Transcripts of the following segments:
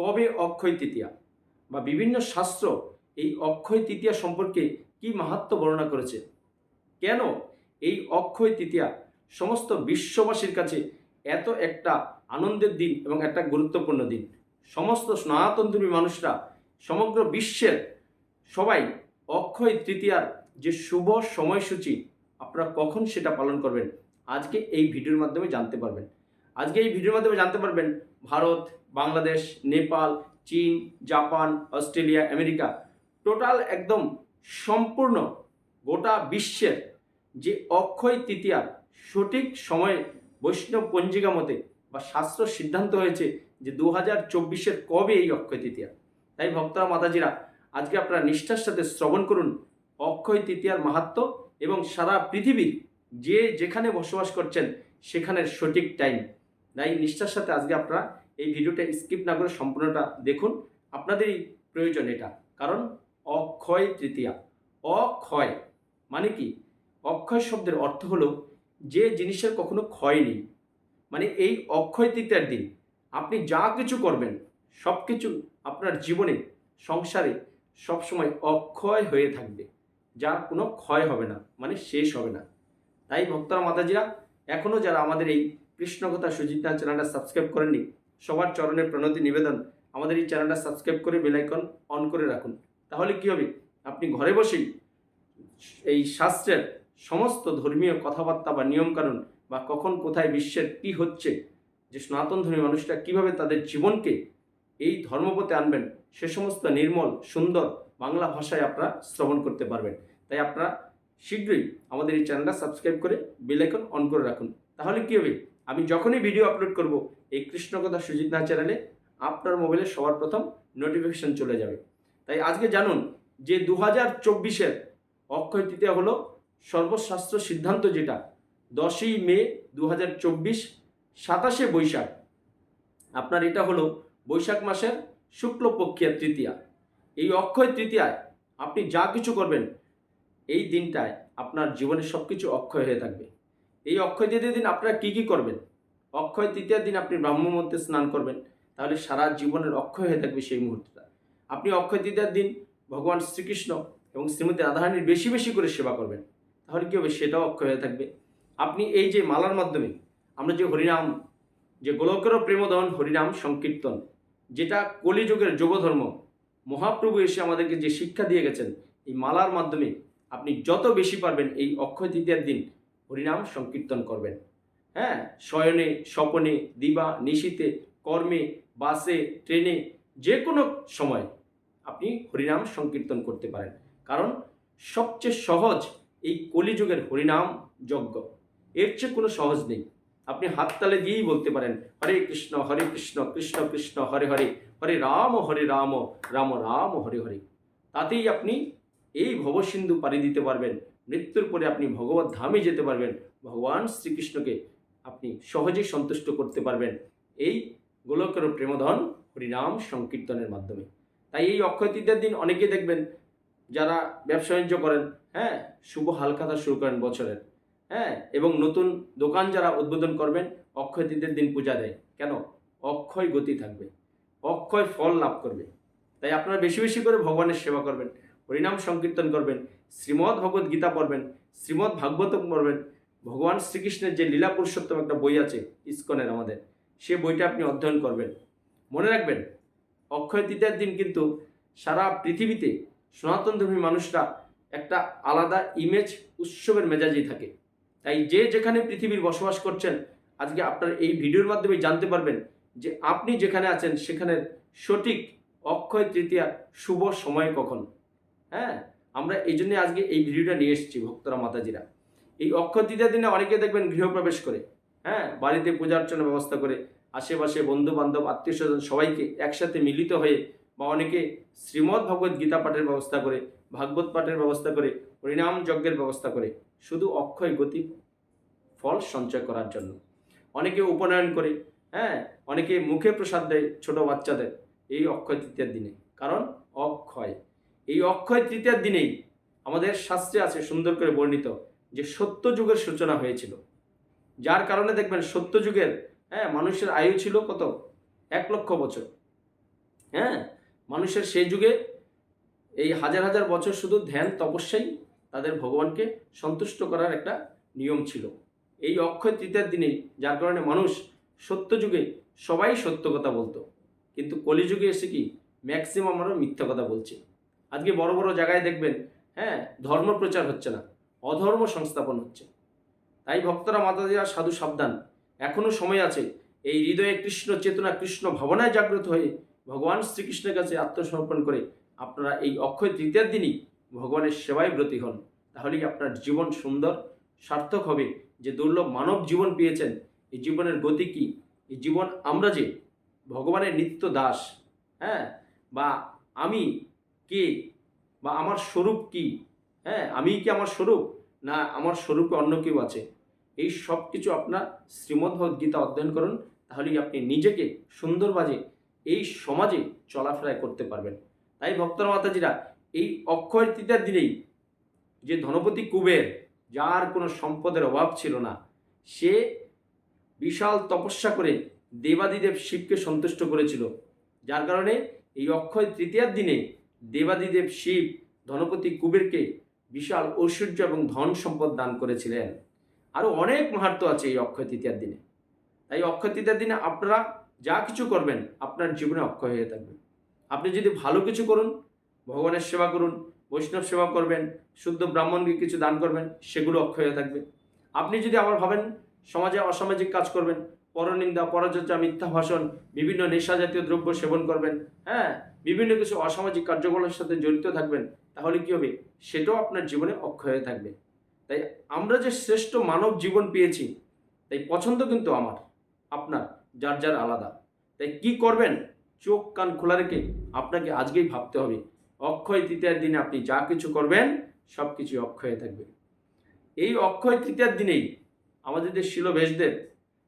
কবে অক্ষয় তৃতীয়া বা বিভিন্ন শাস্ত্র এই অক্ষয় তৃতীয়া সম্পর্কে কি মাহাত্ম বর্ণনা করেছে? কেন এই অক্ষয় তৃতীয়া সমস্ত বিশ্ববাসীর কাছে এত একটা আনন্দের দিন এবং একটা গুরুত্বপূর্ণ দিন? সমস্ত সনাতনধর্মী মানুষরা সমগ্র বিশ্বের সবাই অক্ষয় তৃতীয়ার যে শুভ সময়সূচি, আপনারা কখন সেটা পালন করবেন? আজকে এই ভিডিওর মাধ্যমে জানতে পারবেন। আজকে এই ভিডিওর মাধ্যমে জানতে পারবেন ভারত বাংলাদেশ, নেপাল, চীন, জাপান, অস্ট্রেলিয়া, আমেরিকা। টোটাল একদম সম্পূর্ণ গোটা বিশ্বের যে অক্ষয় তৃতীয়ার সঠিক সময়ে বৈষ্ণব পঞ্জিকা মতে বা শাস্ত্র সিদ্ধান্ত হয়েছে যে দু হাজার চব্বিশের কবে এই অক্ষয় তৃতীয়া। তাই ভক্তরা, মাতাজিরা, আজকে আপনারা নিষ্ঠার সাথে শ্রবণ করুন অক্ষয় তৃতীয়ার মাহাত্ম এবং সারা পৃথিবীর যে যেখানে বসবাস করছেন সেখানের সঠিক টাইম। তাই নিষ্ঠার সাথে আজকে আপনারা এই ভিডিওটা স্কিপ না করে সম্পূর্ণটা দেখুন। আপনাদেরই প্রয়োজন এটা। কারণ অক্ষয় তৃতীয়া। অক্ষয় মানে কি? অক্ষয় শব্দের অর্থ হলো যে জিনিসের কখনো ক্ষয় নেই। মানে এই অক্ষয় তৃতীয়ার দিন আপনি যা কিছু করবেন সব কিছু আপনার জীবনে, সংসারে সবসময় অক্ষয় হয়ে থাকবে। যার কোনো ক্ষয় হবে না মানে শেষ হবে না। তাই ভক্তরা, মাতাজিরা এখনও যারা আমাদের এই কৃষ্ণকথা সুজিত চ্যানেলটা সাবস্ক্রাইব করেননি সবার চরণের প্রণতি নিবেদন। আমাদের এই চ্যানেলটা সাবস্ক্রাইব করে বেলাইকন অন করে রাখুন। তাহলে কি হবে? আপনি ঘরে বসেই এই শাস্ত্রের সমস্ত ধর্মীয় কথাবার্তা বা নিয়মকানুন বা কখন কোথায় বিশ্বের কি হচ্ছে, যে সনাতন ধর্মী মানুষরা কীভাবে তাদের জীবনকে এই ধর্মপথে আনবেন, সে সমস্ত নির্মল, সুন্দর বাংলা ভাষায় আপনারা শ্রবণ করতে পারবেন। তাই আপনারা শীঘ্রই আমাদের এই চ্যানেলটা সাবস্ক্রাইব করে বেলাইকন অন করে রাখুন। তাহলে কী হবে? আমি যখনই ভিডিও আপলোড করব, এই কৃষ্ণকথা সুজিত না চ্যানেলে আপনার মোবাইলে সবার প্রথম নোটিফিকেশন চলে যাবে। তাই আজকে জানুন যে দু হাজার চব্বিশের অক্ষয় তৃতীয়া হলো সর্বশাস্ত্র সিদ্ধান্ত যেটা, দশই মে দু হাজার চব্বিশ, সাতাশে বৈশাখ। আপনার এটা হলো বৈশাখ মাসের শুক্লপক্ষিয়া তৃতীয়া। এই অক্ষয় তৃতীয়ায় আপনি যা কিছু করবেন, এই দিনটায় আপনার জীবনের সব কিছু অক্ষয় হয়ে থাকবে। এই অক্ষয় তৃতীয় দিন আপনারা কী কী করবেন? অক্ষয় তৃতীয় দিন আপনি ব্রাহ্মমধ্যে স্নান করবেন। তাহলে সারা জীবনের অক্ষয় হয়ে থাকবে সেই মুহূর্তটা। আপনি অক্ষয় তৃতীয়ার দিন ভগবান শ্রীকৃষ্ণ এবং শ্রীমতী রাধারানীর বেশি বেশি করে সেবা করবেন। তাহলে কী হবে? সেটাও অক্ষয় হয়ে থাকবে। আপনি এই যে মালার মাধ্যমে আমরা যে হরিনাম, যে গোলকেরও প্রেমদন হরিনাম সংকীর্তন, যেটা কলিযুগের যোগধর্ম, মহাপ্রভু এসে আমাদেরকে যে শিক্ষা দিয়ে গেছেন, এই মালার মাধ্যমে আপনি যত বেশি পারবেন এই অক্ষয় তৃতীয়ার দিন হরিনাম সংকীর্তন করবেন। হ্যাঁ? শয়নে, স্বপনে, দিবা, নিশীতে, কর্মে, বাসে, ট্রেনে যে কোনো সময় আপনি হরিনাম সংকীর্তন করতে পারেন। কারণ সবচেয়ে সহজ এই কলিযুগের হরিনাম যজ্ঞ। এর চেয়ে কোনো সহজ নেই। আপনি হাততালে দিয়েই বলতে পারেন, হরে কৃষ্ণ হরে কৃষ্ণ কৃষ্ণ কৃষ্ণ, হরে হরে হরে রাম হরে রাম রাম রাম, হরে হরে। তাতেই আপনি এই ভবসিন্ধু পাড়ি দিতে পারবেন। মৃত্যুর পরে আপনি ভগবত ধামে যেতে পারবেন, ভগবান শ্রীকৃষ্ণকে আপনি সহজেই সন্তুষ্ট করতে পারবেন। এই গোলকের প্রেমধন হরিনাম সংকীর্তনের মাধ্যমে। তাই এই অক্ষয় তৃতীয়ার দিন অনেকে দেখবেন যারা ব্যবসা বাণিজ্য করেন হ্যাঁ শুভ হালখাতা শুরু করেন বছরের হ্যাঁ এবং নতুন দোকান যারা উদ্বোধন করবেন, অক্ষয় তৃতীয়ের দিন পূজা দেয়। কেন? অক্ষয় গতি থাকবে, অক্ষয় ফল লাভ করবে। তাই আপনারা বেশি বেশি করে ভগবানের সেবা করবেন, হরিনাম সংকীর্তন করবেন শ্রীমদ্ ভগবত গীতা পড়বেন, শ্রীমদ্ ভাগবতম পড়বেন, ভগবান শ্রীকৃষ্ণের যে লীলা পুরুষোত্তম একটা বই আছে, ইস্কনের আমাদের, সে বইটা আপনি অধ্যয়ন করবেন। মনে রাখবেন, অক্ষয় তৃতীয়ার দিন কিন্তু সারা পৃথিবীতে সনাতন ধর্মী মানুষরা একটা আলাদা ইমেজ উৎসবের মেজাজেই থাকে। তাই যে যেখানে পৃথিবীর বসবাস করছেন, আজকে আপনার এই ভিডিওর মাধ্যমে জানতে পারবেন যে আপনি যেখানে আছেন, সেখানের সঠিক অক্ষয় তৃতীয়া শুভ সময় কখন। হ্যাঁ? আমরা এই জন্যে আজকে এই ভিডিওটা নিয়ে এসেছি, ভক্তরা, মাতাজিরা। এই অক্ষয় তৃতীয়ার দিনে অনেকে দেখবেন গৃহপ্রবেশ করে হ্যাঁ? বাড়িতে পূজা অর্চনার ব্যবস্থা করে, আশেপাশে বন্ধু বান্ধব আত্মীয় স্বজন সবাইকে একসাথে মিলিত হয়ে বা অনেকে শ্রীমদ্ ভগবত গীতা পাঠের ব্যবস্থা করে, ভাগবত পাঠের ব্যবস্থা করে, হরিনাম যজ্ঞের ব্যবস্থা করে, শুধু অক্ষয় গতি ফল সঞ্চয় করার জন্য। অনেকে উপনয়ন করে হ্যাঁ? অনেকে মুখে প্রসাদ দেয় ছোটো বাচ্চাদের এই অক্ষয় তৃতীয়ার দিনে। কারণ অক্ষয় এই অক্ষয় তৃতীয়ার দিনেই আমাদের শাস্ত্রে আছে সুন্দর করে বর্ণিত যে সত্য যুগের সূচনা হয়েছিল। যার কারণে দেখবেন সত্য যুগের হ্যাঁ মানুষের আয়ু ছিল কত? এক লক্ষ বছর। হ্যাঁ মানুষের সেই যুগে এই হাজার হাজার বছর শুধু ধ্যান, তপস্যাই তাদের ভগবানকে সন্তুষ্ট করার একটা নিয়ম ছিল। এই অক্ষয় তৃতীয়ার দিনে যার কারণে মানুষ সত্য যুগে সবাই সত্য কথা বলতো। কিন্তু কলিযুগে এসে কি? ম্যাক্সিমাম আমরা মিথ্যা কথা বলছি। আজকে বড় বড় জায়গায় দেখবেন হ্যাঁ ধর্ম প্রচার হচ্ছে না, অধর্ম সংস্থাপন হচ্ছে। তাই ভক্তরা মাতাজিরা সাধু সাবধান। এখনও সময় আছে, এই হৃদয়ে কৃষ্ণ চেতনা, কৃষ্ণ ভাবনায় জাগ্রত হয়ে ভগবান শ্রীকৃষ্ণের কাছে আত্মসমর্পণ করে আপনারা এই অক্ষয় তৃতীয়ার দিনই ভগবানের সেবায় ব্রতী হন। তাহলেই আপনার জীবন সুন্দর, সার্থক হবে? যে দুর্লভ মানব জীবন পেয়েছেন, এই জীবনের গতি কি? এই জীবন আমরা যে, ভগবানের নিত্য দাস হ্যাঁ বা আমি কে? বা আমার স্বরূপ কি? হ্যাঁ আমি কি আমার স্বরূপ? না, আমার স্বরূপে অন্য কেউ আছে। এই সব কিছু আপনার শ্রীমদ্ভগবদ গীতা অধ্যয়ন করুন, তাহলেই আপনি নিজেকে সুন্দরভাবে এই সমাজে চলাফেরা করতে পারবেন। তাই ভক্তরা মাতাজিরা, এই অক্ষয় তৃতীয়ার দিনেই যে ধনপতি কুবের, যার কোনো সম্পদের অভাব ছিল না, সে বিশাল তপস্যা করে দেবাদিদেব শিবকে সন্তুষ্ট করেছিল। যার কারণে এই অক্ষয় তৃতীয়ার দিনে দেবাদিদেব শিব ধনপতি কুবেরকে বিশাল ঐশ্বর্য এবং ধন সম্পদ দান করেছিলেন। আরও অনেক মাহাত্ম আছে এই অক্ষয় তৃতীয়ার দিনে। তাই অক্ষয় তৃতীয়ার দিনে আপনারা যা কিছু করবেন, আপনার জীবনে অক্ষয় হয়ে থাকবে। আপনি যদি ভালো কিছু করুন, ভগবানের সেবা করুন, বৈষ্ণব সেবা করবেন, শুদ্ধ ব্রাহ্মণকে কিছু দান করবেন, সেগুলো অক্ষয় হয়ে থাকবে। আপনি যদি আবার ভাবেন সমাজে অসামাজিক কাজ করবেন, পরনিন্দা, পরচর্চা, মিথ্যা ভাষণ, বিভিন্ন নেশা জাতীয় দ্রব্য সেবন করবেন হ্যাঁ বিভিন্ন কিছু অসামাজিক কার্যকলাপের সাথে জড়িত থাকবেন, তাহলে কি হবে? সেটাও আপনার জীবনে অক্ষয় হয়ে থাকবে। তাই আমরা যে শ্রেষ্ঠ মানব জীবন পেয়েছি, তাই পছন্দ কিন্তু আমার, আপনার, যার যার আলাদা। তাই কি করবেন? চোখ কান খোলা রেখে আপনাকে আজকেই ভাবতে হবে। অক্ষয় তৃতীয়ার দিনে আপনি যা কিছু করবেন সব কিছু অক্ষয়ে থাকবে। এই অক্ষয় তৃতীয়ার দিনেই আমাদের যে শিল ভেষদেব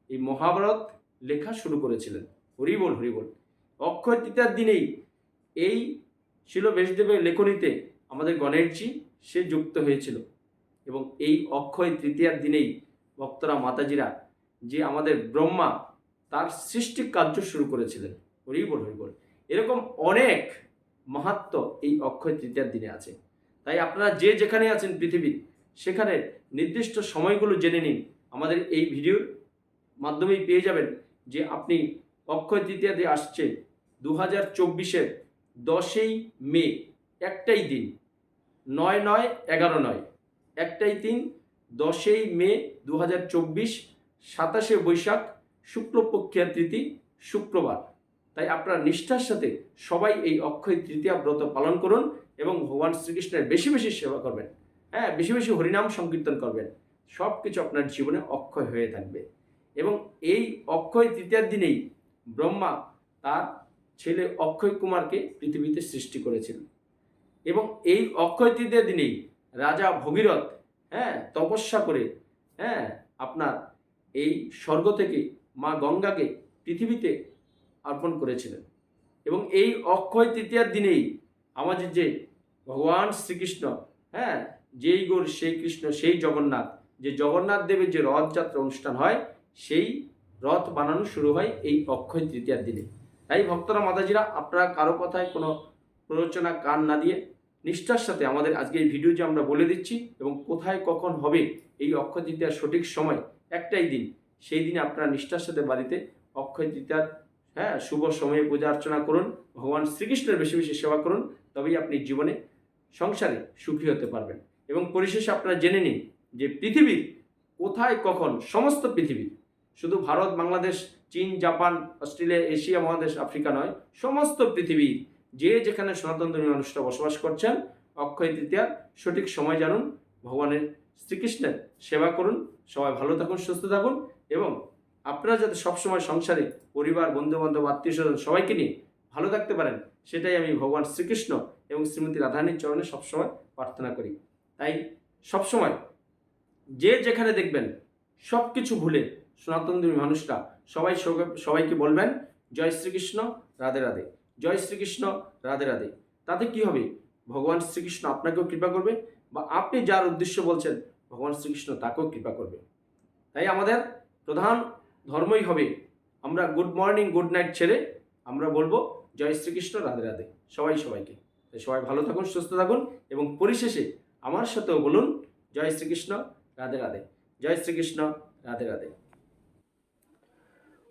এই মহাভারত লেখা শুরু করেছিলেন। হরিবল হরিবল। অক্ষয় তৃতীয়ার দিনেই এই শিল ভেষদেবের লেখনীতে আমাদের গণেশজি সে যুক্ত হয়েছিল। এবং এই অক্ষয় তৃতীয়ার দিনেই ভক্তরা মাতাজিরা যে আমাদের ব্রহ্মা তার সৃষ্টি কার্য শুরু করেছিলেন। হরিবল হরিবল এরকম অনেক মাহাত্ম এই অক্ষয় তৃতীয়ার দিনে আছে। তাই আপনারা যে যেখানে আছেন পৃথিবীর সেখানে নির্দিষ্ট সময়গুলো জেনে নিন। আমাদের এই ভিডিওর মাধ্যমেই পেয়ে যাবেন যে আপনি অক্ষয় তৃতীয়াতে আসছে দু হাজার চব্বিশের দশই মে, একটাই দিন। নয় নয়, এগারো নয়। একটাই দিন দশই মে দু হাজার চব্বিশ, সাতাশে বৈশাখ শুক্লপক্ষিয়া তৃতীয় শুক্রবার। তাই আপনার নিষ্ঠার সাথে সবাই এই অক্ষয় তৃতীয়া ব্রত পালন করুন এবং ভগবান শ্রীকৃষ্ণের বেশি বেশি সেবা করবেন। হ্যাঁ বেশি বেশি হরিনাম সংকীর্তন করবেন। সব কিছু আপনার জীবনে অক্ষয় হয়ে থাকবে। এবং এই অক্ষয় তৃতীয়ার দিনেই ব্রহ্মা তার ছেলে অক্ষয় কুমারকে পৃথিবীতে সৃষ্টি করেছিলেন এবং এই অক্ষয় তৃতীয়ার দিনেই রাজা ভগীরথ হ্যাঁ তপস্যা করে হ্যাঁ আপনার এই স্বর্গ থেকে মা গঙ্গাকে পৃথিবীতে অর্পণ করেছিলেন। এবং এই অক্ষয় তৃতীয়ার দিনেই আমাদের যে ভগবান শ্রীকৃষ্ণ হ্যাঁ যেই গোর, সেই কৃষ্ণ, সেই জগন্নাথ, যে জগন্নাথ দেবের যে রথযাত্রা অনুষ্ঠান হয়, সেই রথ বানানো শুরু হয় এই অক্ষয় তৃতীয়ার দিনে। তাই ভক্তরা, মাতাজিরা, আপনারা কারও কথায় কোনো প্ররোচনা কান না দিয়ে নিষ্ঠার সাথে আমাদের আজকে এই ভিডিও যে আমরা বলে দিচ্ছি এবং কোথায় কখন হবে এই অক্ষয় তৃতীয়ার সঠিক সময় একটাই দিন। সেই দিনে আপনারা নিষ্ঠার সাথে বাড়িতে অক্ষয় তৃতীয়ার হ্যাঁ শুভ সময়ে পূজা অর্চনা করুন, ভগবান শ্রীকৃষ্ণের বেশি বেশি সেবা করুন, তবেই আপনি জীবনে সংসারে সুখী হতে পারবেন। এবং পরিশেষে আপনারা জেনে নিন যে পৃথিবীর কোথায় কখন সমস্ত পৃথিবী শুধু ভারত, বাংলাদেশ, চীন, জাপান, অস্ট্রেলিয়া, এশিয়া মহাদেশ, আফ্রিকা নয়, সমস্ত পৃথিবী যে যেখানে সনাতন ধর্মীয় মানুষরা বসবাস করছেন, অক্ষয় তৃতীয়ার সঠিক সময় জানুন, ভগবানের শ্রীকৃষ্ণের সেবা করুন, সবাই ভালো থাকুন, সুস্থ থাকুন এবং আপনারা যাতে সবসময় সংসারে পরিবার, বন্ধুবান্ধব আত্মীয় স্বজন সবাইকে নিয়ে ভালো থাকতে পারেন, সেটাই আমি ভগবান শ্রীকৃষ্ণ এবং শ্রীমতী রাধারানীর চরণে সবসময় প্রার্থনা করি। তাই সবসময় যে যেখানে দেখবেন সব কিছু ভুলে সনাতনধর্মী মানুষরা সবাই সবাই- সবাইকে বলবেন, জয় শ্রীকৃষ্ণ, রাধে রাধে। জয় শ্রীকৃষ্ণ, রাধে রাধে। তাতে কি হবে? ভগবান শ্রীকৃষ্ণ আপনাকেও কৃপা করবে বা আপনি যার উদ্দেশ্য বলছেন, ভগবান শ্রীকৃষ্ণ তাকেও কৃপা করবে। তাই আমাদের প্রধান ধর্মই হবে, আমরা গুড মর্নিং, গুড নাইট ছেড়ে আমরা বলব, জয় শ্রীকৃষ্ণ, রাধে রাধে। সবাই সবাইকে। তাই সবাই ভালো থাকুন, সুস্থ থাকুন এবং পরিশেষে আমার সাথেও বলুন, জয় শ্রীকৃষ্ণ, রাধে রাধে। জয় শ্রীকৃষ্ণ, রাধে রাধে।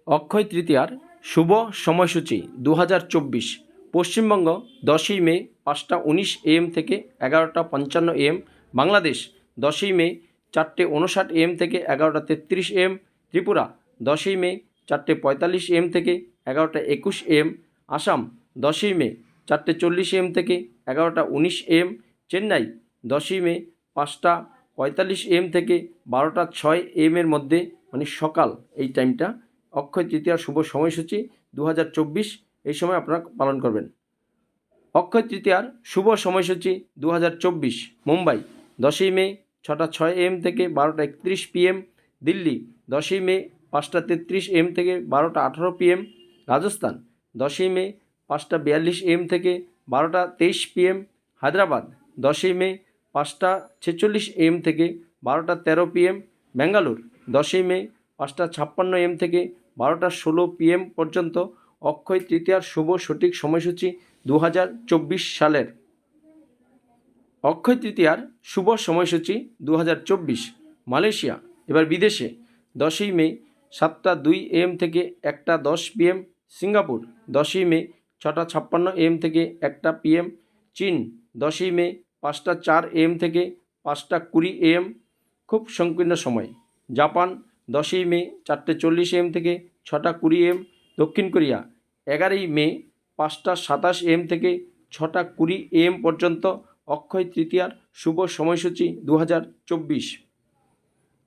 অক্ষয় তৃতীয়ার শুভ সময়সূচি দু চব্বিশ, পশ্চিমবঙ্গ দশই মে পাঁচটা উনিশ এম থেকে এগারোটা পঞ্চান্ন এম বাংলাদেশ দশই মে চারটে উনষাট এম থেকে এগারোটা তেত্রিশ এম ত্রিপুরা দশই মে চারটে পঁয়তাল্লিশ এম থেকে এগারোটা একুশ এম আসাম দশই মে চারটে চল্লিশ এম থেকে এগারোটা উনিশ এম চেন্নাই দশই মে পাঁচটা পঁয়তাল্লিশ এম থেকে বারোটা ছয় এম এর মধ্যে মানে সকাল এই টাইমটা অক্ষয় তৃতীয়ার শুভ সময়সূচি দু হাজার চব্বিশ এই সময় আপনারা পালন করবেন। অক্ষয় তৃতীয়ার শুভ সময়সূচি দু হাজার চব্বিশ, মুম্বাই, দশই মে, ছটা ছয় এম থেকে বারোটা একত্রিশ পিএম, দিল্লি, দশই মে, পাঁচটা তেত্রিশ এম থেকে বারোটা আঠারো পিএম, রাজস্থান, দশই মে, পাঁচটা বিয়াল্লিশ এম থেকে বারোটা তেইশ পিএম, হায়দ্রাবাদ, দশই মে, পাঁচটা ছেচল্লিশ এম থেকে বারোটা তেরো পিএম ব্যাঙ্গালোর দশই মে, পাঁচটা ছাপ্পান্ন এম থেকে বারোটা ষোলো পিএম পর্যন্ত অক্ষয় তৃতীয়ার শুভ সঠিক সময়সূচি দু হাজার চব্বিশ সালের। অক্ষয় তৃতীয়ার শুভ সময়সূচি দু হাজার চব্বিশ, মালয়েশিয়া। এবার বিদেশে, দশই মে, সাতটা দুই এম থেকে একটা দশ পিএম সিঙ্গাপুর। দশই মে, ছটা ছাপ্পান্ন এম থেকে একটা পিএম চীন। দশই মে, পাঁচটা চার এম থেকে পাঁচটা কুড়ি এম খুব সংকীর্ণ সময়। জাপান দশই মে চারটে চল্লিশ এম থেকে ছটা কুড়ি এম দক্ষিণ কোরিয়া, এগারোই মে পাঁচটা সাতাশ এম থেকে ছটা কুড়ি এম পর্যন্ত অক্ষয় তৃতীয়ার শুভ সময়সূচি দু হাজার চব্বিশ।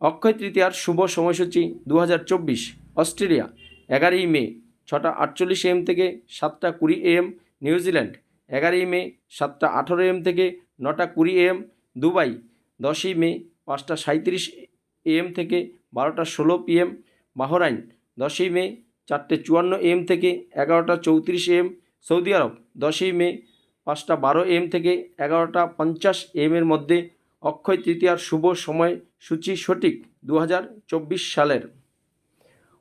অক্ষয় তৃতীয়ার শুভ সময়সূচি দু হাজার চব্বিশ। অস্ট্রেলিয়া, এগারোই মে ছটা আটচল্লিশ এম থেকে সাতটা কুড়ি এম। নিউজিল্যান্ড এগারোই মে সাতটা আঠেরো এম থেকে নটা কুড়ি এম। দুবাই, দশই মে পাঁচটা সাঁত্রিশ এম থেকে বারোটা ষোলো পিএম বাহরাইন দশই মে চারটে চুয়ান্ন এম থেকে এগারোটা চৌত্রিশ এম সৌদি আরব দশই মে পাঁচটা বারো এম থেকে এগারোটা পঞ্চাশ এম এর মধ্যে অক্ষয় তৃতীয়ার শুভ সময় সূচি সঠিক দু হাজার চব্বিশ সালের।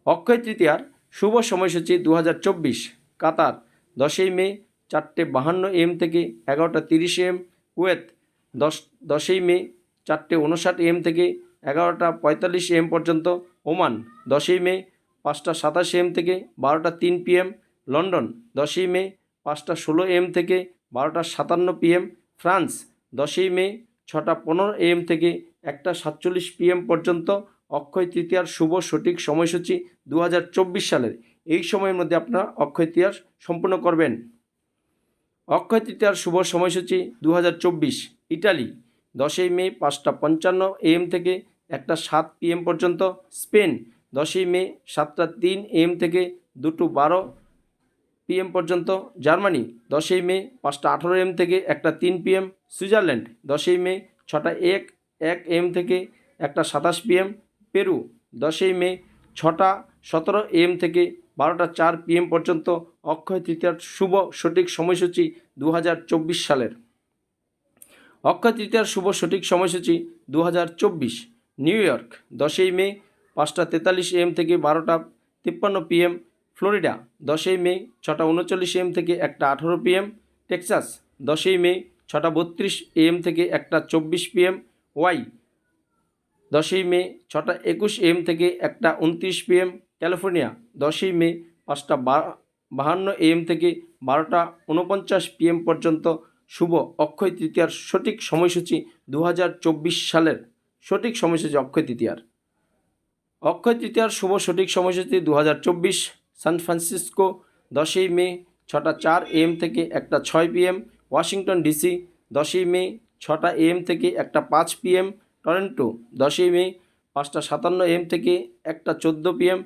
অক্ষয় তৃতীয়ার শুভ সময়সূচি দু হাজার চব্বিশ, কাতার দশই মে চারটে বাহান্ন এম থেকে এগারোটা তিরিশ এম কুয়েত দশ, দশই মে চারটে উনষাট এম থেকে এগারোটা পঁয়তাল্লিশ এম পর্যন্ত, ওমান দশই মে, পাঁচটা সাতাশ এম থেকে বারোটা তিন পিএম লন্ডন দশই মে, পাঁচটা ষোলো এম থেকে বারোটা সাতান্ন পিএম ফ্রান্স দশই মে, ছটা পনেরো এম থেকে একটা সাতচল্লিশ পিএম পর্যন্ত, অক্ষয় তৃতীয়ার শুভ সঠিক সময়সূচি দু হাজার চব্বিশ সালের। এই সময়ের মধ্যে আপনারা অক্ষয় তৃতীয়া সম্পূর্ণ করবেন। অক্ষয় তৃতীয়ার শুভ সময়সূচি দু হাজার চব্বিশ, ইটালি দশই মে, পাঁচটা পঞ্চান্ন এম থেকে একটা সাত পিএম পর্যন্ত, স্পেন দশই মে সাতটা তিন এম থেকে দুটো বারো পিএম পর্যন্ত, জার্মানি দশই মে পাঁচটা আঠেরো এম থেকে একটা তিন পিএম সুইজারল্যান্ড দশই মে ছটা এক এক এম থেকে একটা সাতাশ পিএম পেরু দশই মে ছটা সতেরো এম থেকে বারোটা চার পিএম পর্যন্ত, অক্ষয় তৃতীয়ার শুভ সঠিক সময়সূচি দু হাজার চব্বিশ সালের। অক্ষয় তৃতীয়ার শুভ সঠিক সময়সূচি দু হাজার চব্বিশ। নিউ ইয়র্ক, দশই মে, পাঁচটা তেতাল্লিশ এম থেকে বারোটা তিপ্পান্ন পিএম, ফ্লোরিডা, দশই মে, ছটা উনচল্লিশ এম থেকে একটা আঠেরো পিএম, টেক্সাস, দশই মে, ছটা বত্রিশ এম থেকে একটা চব্বিশ পিএম, ওয়াই, দশই মে, ছটা একুশ এম থেকে একটা উনত্রিশ পিএম, ক্যালিফোর্নিয়া, দশই মে, পাঁচটা বাহান্ন এম থেকে বারোটা উনপঞ্চাশ পিএম পর্যন্ত শুভ অক্ষয় তৃতীয়ার সঠিক সময়সূচি দু হাজার চব্বিশ সালের সঠিক সময়সূচি অক্ষয় তৃতীয়ার। অক্ষয় তৃতীয়ার শুভ সঠিক সময়সূচি দু হাজার চব্বিশ, সান ফ্রান্সিসকো দশই মে ছটা চার এম থেকে একটা ছয় পিএম, ওয়াশিংটন ডিসি দশই মে ছটা এম থেকে একটা পাঁচ পিএম, টরেন্টো দশই মে পাঁচটা সাতান্ন এম থেকে একটা চোদ্দ পিএম,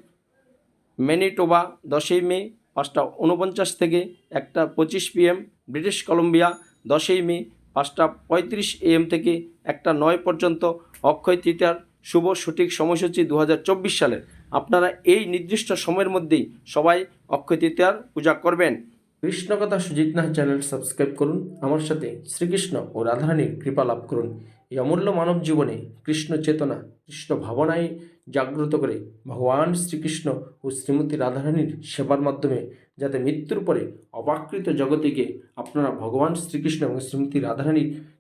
ম্যানিটোবা দশই মে পাঁচটা উনপঞ্চাশ থেকে একটা পঁচিশ পিএম, ব্রিটিশ কলম্বিয়া দশই মে পাঁচটা পঁয়ত্রিশ এএম থেকে একটা নয় পর্যন্ত অক্ষয় তৃতীয়ার শুভ সঠিক সময়সূচি দু সালের। আপনারা এই নির্দিষ্ট সময়ের মধ্যেই সবাই অক্ষয় তৃতীয়ার পূজা করবেন। কৃষ্ণকথা সুজিত নাথ চ্যানেল সাবস্ক্রাইব করুন। আমার সাথে শ্রীকৃষ্ণ ও রাধারানীর কৃপা লাভ করুন। এই অমূল্য মানব জীবনে কৃষ্ণ চেতনা, কৃষ্ণ ভাবনায় জাগ্রত করে ভগবান শ্রীকৃষ্ণ ও শ্রীমতী রাধারানীর সেবার মাধ্যমে যাতে মৃত্যুর পরে অবাকৃত জগতে গিয়ে আপনারা ভগবান শ্রীকৃষ্ণ এবং শ্রীমতী রাধারানীর